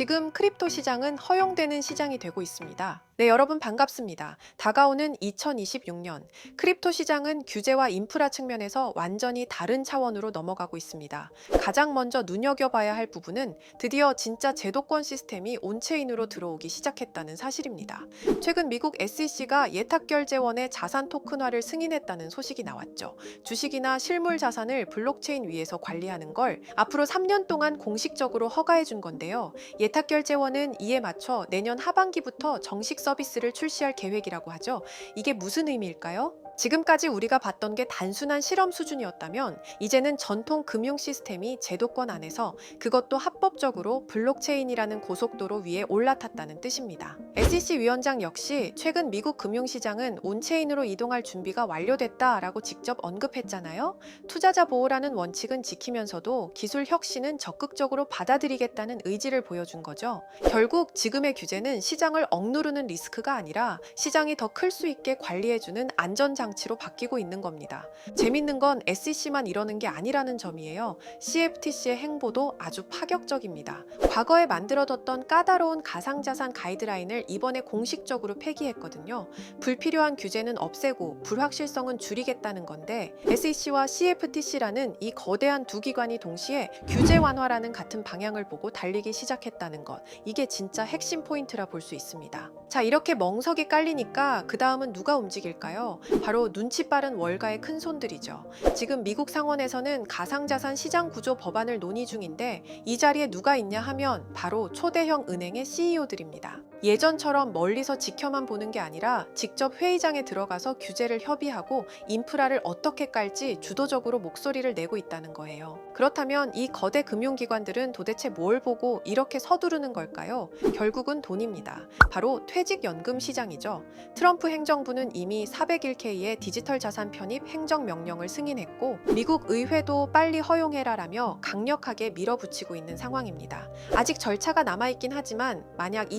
지금 크립토 시장은 허용되는 시장이 되고 있습니다. 네, 여러분 반갑습니다. 다가오는 2026년 크립토 시장은 규제와 인프라 측면에서 완전히 다른 차원으로 넘어가고 있습니다. 가장 먼저 눈여겨봐야 할 부분은 드디어 진짜 제도권 시스템이 온체인으로 들어오기 시작했다는 사실입니다. 최근 미국 SEC가 예탁결제원의 자산 토큰화를 승인했다는 소식이 나왔죠. 주식이나 실물 자산을 블록체인 위에서 관리하는 걸 앞으로 3년 동안 공식적으로 허가해 준 건데요. 예탁결제원은 이에 맞춰 내년 하반기부터 정식 서 비스를 출시할 계획이라고 하죠. 이게 무슨 의미일까요? 지금까지 우리가 봤던 게 단순한 실험 수준이었다면 이제는 전통 금융 시스템이 제도권 안에서 그것도 합법적으로 블록체인이라는 고속도로 위에 올라탔다는 뜻입니다. SEC 위원장 역시 최근 미국 금융시장은 온체인으로 이동할 준비가 완료됐다라고 직접 언급했잖아요. 투자자 보호라는 원칙은 지키면서도 기술 혁신은 적극적으로 받아들이겠다는 의지를 보여준 거죠. 결국 지금의 규제는 시장을 억누르는 리스크가 아니라 시장이 더 클 수 있게 관리해주는 안전장 치로 바뀌고 있는 겁니다. 재밌는 건 SEC만 이러는 게 아니라는 점이에요. CFTC의 행보도 아주 파격적입니다. 과거에 만들어뒀던 까다로운 가상자산 가이드라인을 이번에 공식적으로 폐기했거든요. 불필요한 규제는 없애고 불확실성은 줄이겠다는 건데 SEC와 CFTC라는 이 거대한 두 기관이 동시에 규제 완화라는 같은 방향을 보고 달리기 시작했다는 것. 이게 진짜 핵심 포인트라 볼 수 있습니다. 자, 이렇게 멍석이 깔리니까 그 다음은 누가 움직일까요? 바로 눈치 빠른 월가의 큰 손들이죠. 지금 미국 상원에서는 가상자산 시장 구조 법안을 논의 중인데 이 자리에 누가 있냐 하면 바로 초대형 은행의 CEO들입니다. 예전처럼 멀리서 지켜만 보는 게 아니라 직접 회의장에 들어가서 규제를 협의하고 인프라를 어떻게 깔지 주도적으로 목소리를 내고 있다는 거예요. 그렇다면 이 거대 금융기관들은 도대체 뭘 보고 이렇게 서두르는 걸까요? 결국은 돈입니다. 바로 퇴직연금 시장이죠. 트럼프 행정부는 이미 401k의 디지털 자산 편입 행정명령을 승인했고 미국 의회도 빨리 허용해라라며 강력하게 밀어붙이고 있는 상황입니다. 아직 절차가 남아있긴 하지만 만약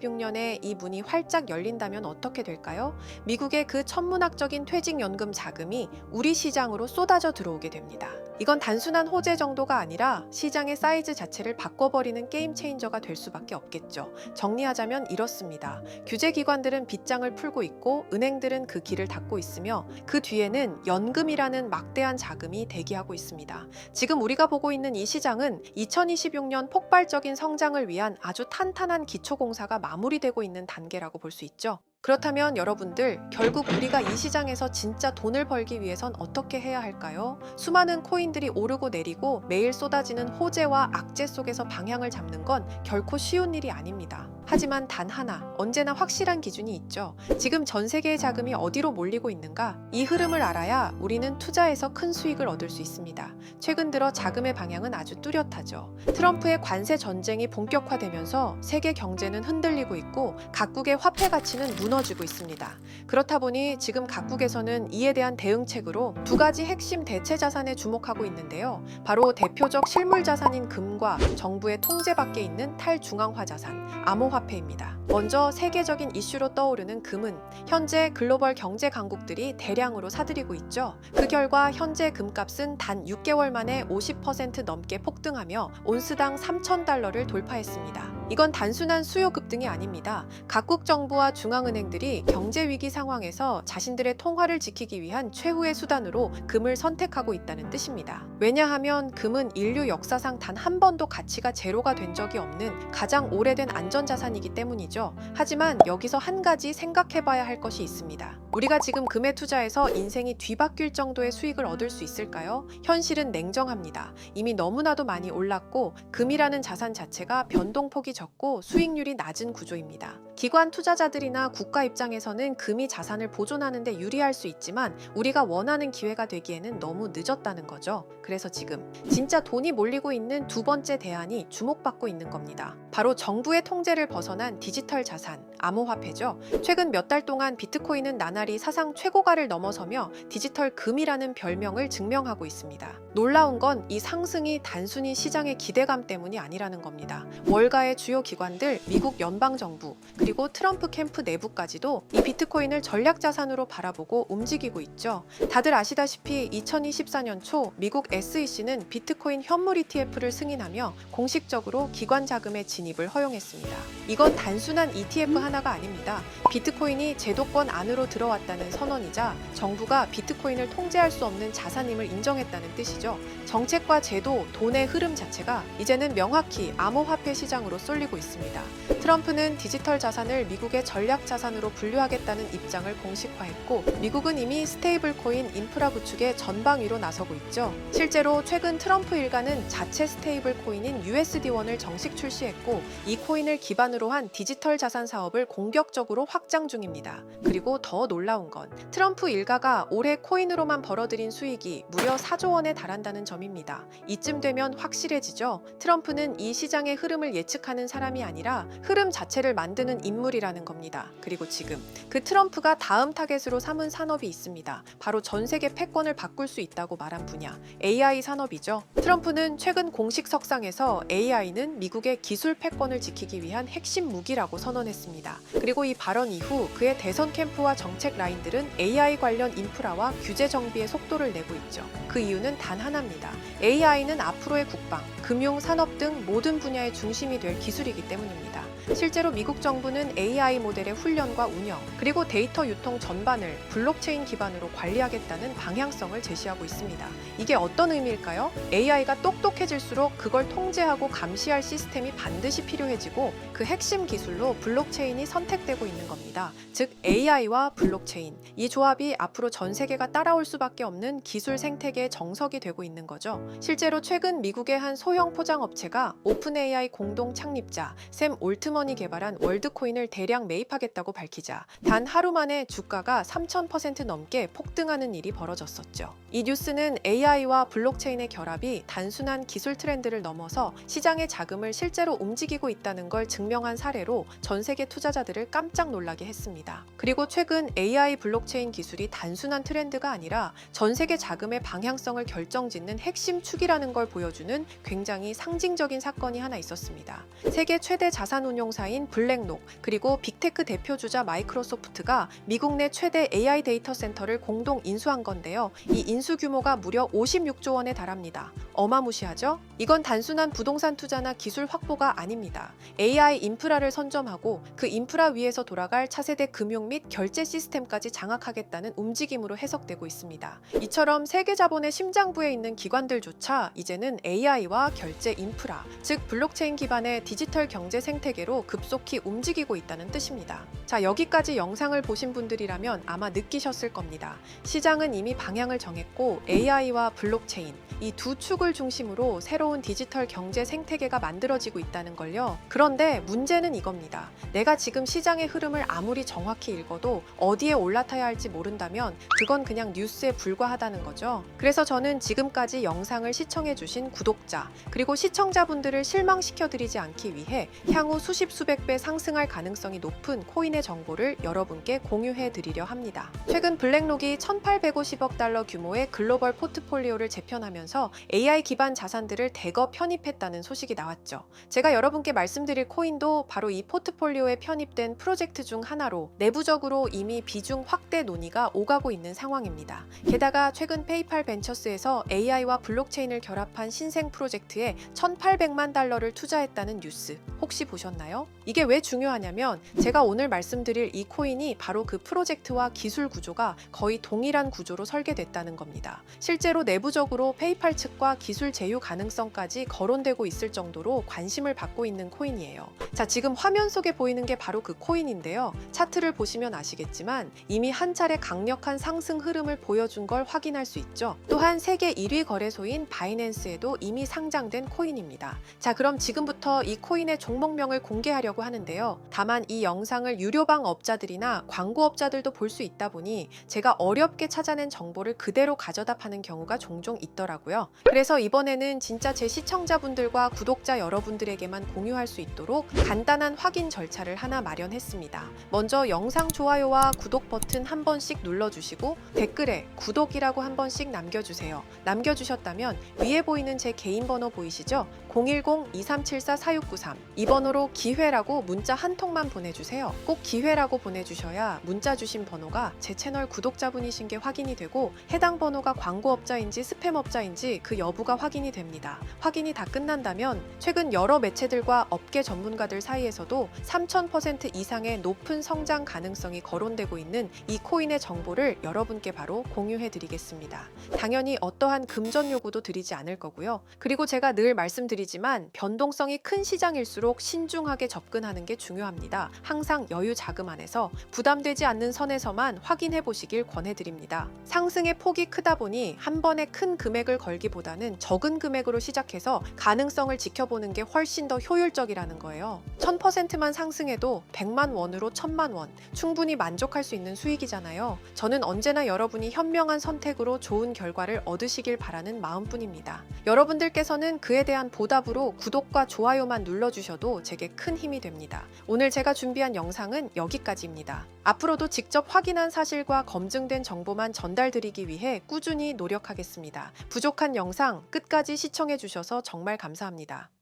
2026년에 이 문이 활짝 열린다면 어떻게 될까요? 미국의 그 천문학적인 퇴직연금 자금이 우리 시장으로 쏟아져 들어오게 됩니다. 이건 단순한 호재 정도가 아니라 시장의 사이즈 자체를 바꿔버리는 게임 체인저가 될 수밖에 없겠죠. 정리하자면 이렇습니다. 규제 기관들은 빗장을 풀고 있고 은행들은 그 길을 닫고 있으며 그 뒤에는 연금이라는 막대한 자금이 대기하고 있습니다. 지금 우리가 보고 있는 이 시장은 2026년 폭발적인 성장을 위한 아주 탄탄한 기초 공사가 마무리되고 있는 단계라고 볼 수 있죠. 그렇다면 여러분들 결국 우리가 이 시장에서 진짜 돈을 벌기 위해선 어떻게 해야 할까요? 수많은 코인들이 오르고 내리고 매일 쏟아지는 호재와 악재 속에서 방향을 잡는 건 결코 쉬운 일이 아닙니다. 하지만 단 하나, 언제나 확실한 기준이 있죠. 지금 전 세계의 자금이 어디로 몰리고 있는가? 이 흐름을 알아야 우리는 투자에서 큰 수익을 얻을 수 있습니다. 최근 들어 자금의 방향은 아주 뚜렷하죠. 트럼프의 관세 전쟁이 본격화되면서 세계 경제는 흔들리고 있고 각국의 화폐 가치는 무너지고 있습니다. 그렇다 보니 지금 각국에서는 이에 대한 대응책으로 두 가지 핵심 대체 자산에 주목하고 있는데요. 바로 대표적 실물 자산인 금과 정부의 통제 밖에 있는 탈중앙화 자산, 암호화 폐입니다. 먼저 세계적인 이슈로 떠오르는 금은 현재 글로벌 경제 강국들이 대량으로 사들이고 있죠. 그 결과 현재 금값은 단 6개월 만에 50% 넘게 폭등하며 온스당 3,000달러를 돌파했습니다. 이건 단순한 수요 급등이 아닙니다. 각국 정부와 중앙은행들이 경제 위기 상황에서 자신들의 통화를 지키기 위한 최후의 수단으로 금을 선택하고 있다는 뜻입니다. 왜냐하면 금은 인류 역사상 단 한 번도 가치가 제로가 된 적이 없는 가장 오래된 안전자산이기 때문이죠. 하지만 여기서 한 가지 생각해 봐야 할 것이 있습니다. 우리가 지금 금에 투자해서 인생이 뒤바뀔 정도의 수익을 얻을 수 있을까요? 현실은 냉정합니다. 이미 너무나도 많이 올랐고 금이라는 자산 자체가 변동폭이 적고 수익률이 낮은 구조입니다. 기관 투자자들이나 국가 입장에서는 금이 자산을 보존하는 데 유리할 수 있지만 우리가 원하는 기회가 되기에는 너무 늦었다는 거죠. 그래서 지금 진짜 돈이 몰리고 있는 두 번째 대안이 주목받고 있는 겁니다. 바로 정부의 통제를 벗어난 디지털 자산, 암호화폐죠. 최근 몇 달 동안 비트코인은 나날이 사상 최고가를 넘어서며 디지털 금이라는 별명을 증명하고 있습니다. 놀라운 건 이 상승이 단순히 시장의 기대감 때문이 아니라는 겁니다. 월가의 주요 기관들, 미국 연방정부, 그리고 트럼프 캠프 내부까지도 이 비트코인을 전략 자산으로 바라보고 움직이고 있죠. 다들 아시다시피 2024년 초 미국 SEC는 비트코인 현물 ETF를 승인하며 공식적으로 기관 자금의 진입을 허용했습니다. 이건 단순한 ETF 하나가 아닙니다. 비트코인이 제도권 안으로 들어왔다는 선언이자 정부가 비트코인을 통제할 수 없는 자산임을 인정했다는 뜻이죠. 정책과 제도, 돈의 흐름 자체가 이제는 명확히 암호화폐 시장으로 쏠리고 있습니다. 트럼프는 디지털 자산 을 미국의 전략 자산으로 분류하겠다는 입장을 공식화했고 미국은 이미 스테이블 코인 인프라 구축에 전방위로 나서고 있죠. 실제로 최근 트럼프 일가는 자체 스테이블 코인인 USD1을 정식 출시했고 이 코인을 기반으로 한 디지털 자산 사업을 공격적으로 확장 중입니다. 그리고 더 놀라운 건 트럼프 일가가 올해 코인으로만 벌어들인 수익이 무려 4조 원에 달한다는 점입니다. 이쯤 되면 확실해지죠. 트럼프는 이 시장의 흐름을 예측하는 사람이 아니라 흐름 자체를 만드는 인물이라는 겁니다. 그리고 지금 그 트럼프가 다음 타겟으로 삼은 산업이 있습니다. 바로 전 세계 패권을 바꿀 수 있다고 말한 분야, AI 산업이죠. 트럼프는 최근 공식 석상에서 AI는 미국의 기술 패권을 지키기 위한 핵심 무기라고 선언했습니다. 그리고 이 발언 이후 그의 대선 캠프와 정책 라인들은 AI 관련 인프라와 규제 정비의 속도를 내고 있죠. 그 이유는 단 하나입니다. AI는 앞으로의 국방, 금융, 산업 등 모든 분야의 중심이 될 기술이기 때문입니다. 실제로 미국 정부는 AI 모델의 훈련과 운영, 그리고 데이터 유통 전반을 블록체인 기반으로 관리하겠다는 방향성을 제시하고 있습니다. 이게 어떤 의미일까요? AI가 똑똑해질수록 그걸 통제하고 감시할 시스템이 반드시 필요해지고 그 핵심 기술로 블록체인이 선택되고 있는 겁니다. 즉 AI와 블록체인 이 조합이 앞으로 전 세계가 따라올 수밖에 없는 기술 생태계의 정석이 되고 있는 거죠. 실제로 최근 미국의 한 소형 포장 업체가 오픈 AI 공동 창립자 샘 올트먼 이 개발한 월드코인을 대량 매입하겠다고 밝히자 단 하루 만에 주가가 3,000% 넘게 폭등하는 일이 벌어졌었죠. 이 뉴스는 AI와 블록체인의 결합이 단순한 기술 트렌드를 넘어서 시장의 자금을 실제로 움직이고 있다는 걸 증명한 사례로 전 세계 투자자들을 깜짝 놀라게 했습니다. 그리고 최근 AI 블록체인 기술이 단순한 트렌드가 아니라 전 세계 자금의 방향성을 결정짓는 핵심 축이라는 걸 보여주는 굉장히 상징적인 사건이 하나 있었습니다. 세계 최대 자산 운용 사인 블랙록 그리고 빅테크 대표 주자 마이크로소프트가 미국 내 최대 AI 데이터 센터를 공동 인수한 건데요. 이 인수 규모가 무려 56조 원에 달합니다. 어마무시하죠? 이건 단순한 부동산 투자나 기술 확보가 아닙니다. AI 인프라를 선점하고 그 인프라 위에서 돌아갈 차세대 금융 및 결제 시스템까지 장악하겠다는 움직임으로 해석되고 있습니다. 이처럼 세계 자본의 심장부에 있는 기관들조차 이제는 AI와 결제 인프라, 즉 블록체인 기반의 디지털 경제 생태계로 급속히 움직이고 있다는 뜻입니다. 자, 여기까지 영상을 보신 분들이라면 아마 느끼셨을 겁니다. 시장은 이미 방향을 정했고 AI와 블록체인 이 두 축을 중심으로 새로운 디지털 경제 생태계가 만들어지고 있다는 걸요. 그런데 문제는 이겁니다. 내가 지금 시장의 흐름을 아무리 정확히 읽어도 어디에 올라타야 할지 모른다면 그건 그냥 뉴스에 불과하다는 거죠. 그래서 저는 지금까지 영상을 시청해주신 구독자 그리고 시청자분들을 실망시켜 드리지 않기 위해 향후 수십 수백 배 상승할 가능성이 높은 코인의 정보를 여러분께 공유해 드리려 합니다. 최근 블랙록이 1,850억 달러 규모의 글로벌 포트폴리오를 재편하면서 AI 기반 자산들을 대거 편입했다는 소식이 나왔죠. 제가 여러분께 말씀드릴 코인도 바로 이 포트폴리오에 편입된 프로젝트 중 하나로 내부적으로 이미 비중 확대 논의가 오가고 있는 상황입니다. 게다가 최근 페이팔 벤처스에서 AI와 블록체인을 결합한 신생 프로젝트에 1,800만 달러를 투자했다는 뉴스 혹시 보셨나요? 이게 왜 중요하냐면 제가 오늘 말씀드릴 이 코인이 바로 그 프로젝트와 기술 구조가 거의 동일한 구조로 설계됐다는 겁니다. 실제로 내부적으로 페이팔 측과 기술 제휴 가능성까지 거론되고 있을 정도로 관심을 받고 있는 코인이에요. 자, 지금 화면 속에 보이는 게 바로 그 코인인데요. 차트를 보시면 아시겠지만 이미 한 차례 강력한 상승 흐름을 보여준 걸 확인할 수 있죠. 또한 세계 1위 거래소인 바이낸스에도 이미 상장된 코인입니다. 자, 그럼 지금부터 이 코인의 종목명을 공개하려고 하는데요. 다만 이 영상을 유료방 업자들이나 광고업자들도 볼 수 있다 보니 제가 어렵게 찾아낸 정보를 그대로 가져다 파는 경우가 종종 있더라고요. 그래서 이번에는 진짜 제 시청자분들과 구독자 여러분들에게만 공유할 수 있도록 간단한 확인 절차를 하나 마련했습니다. 먼저 영상 좋아요와 구독 버튼 한 번씩 눌러주시고 댓글에 구독이라고 한 번씩 남겨주세요. 남겨주셨다면 위에 보이는 제 개인 번호 보이시죠? 010-2374-4693 이 번호로 기회라고 문자 한 통만 보내주세요. 꼭 기회라고 보내주셔야 문자 주신 번호가 제 채널 구독자분이신 게 확인이 되고 해당 번호가 광고업자인지 스팸업자인지 그 여부가 확인이 됩니다. 확인이 다 끝난다면 최근 여러 매체들과 업계 전문가들 사이에서도 3000% 이상의 높은 성장 가능성이 거론되고 있는 이 코인의 정보를 여러분께 바로 공유해 드리겠습니다. 당연히 어떠한 금전 요구도 드리지 않을 거고요. 그리고 제가 늘 말씀드리지만 변동성이 큰 시장일수록 신중하게 접근하는 게 중요합니다. 항상 여유 자금 안에서 부담되지 않는 선에서만 확인해 보시길 권해드립니다. 상승의 폭이 크다 보니 한 번에 큰 금액을 걸기보다는 적은 금액으로 시작해서 가능성을 지켜보는 게 훨씬 더 효율적이라는 거예요. 1000%만 상승해도 100만 원으로 1000만 원 충분히 만족할 수 있는 수익이잖아요. 저는 언제나 여러분이 현명한 선택으로 좋은 결과를 얻으시길 바라는 마음뿐입니다. 여러분들께서는 그에 대한 보답으로 구독과 좋아요만 눌러주셔도 제게 큰 힘이 됩니다. 오늘 제가 준비한 영상은 여기까지입니다. 앞으로도 직접 확인한 사실과 검증된 정보만 전달드리기 위해 꾸준히 노력하겠습니다. 부족한 영상 끝까지 시청해주셔서 정말 감사합니다.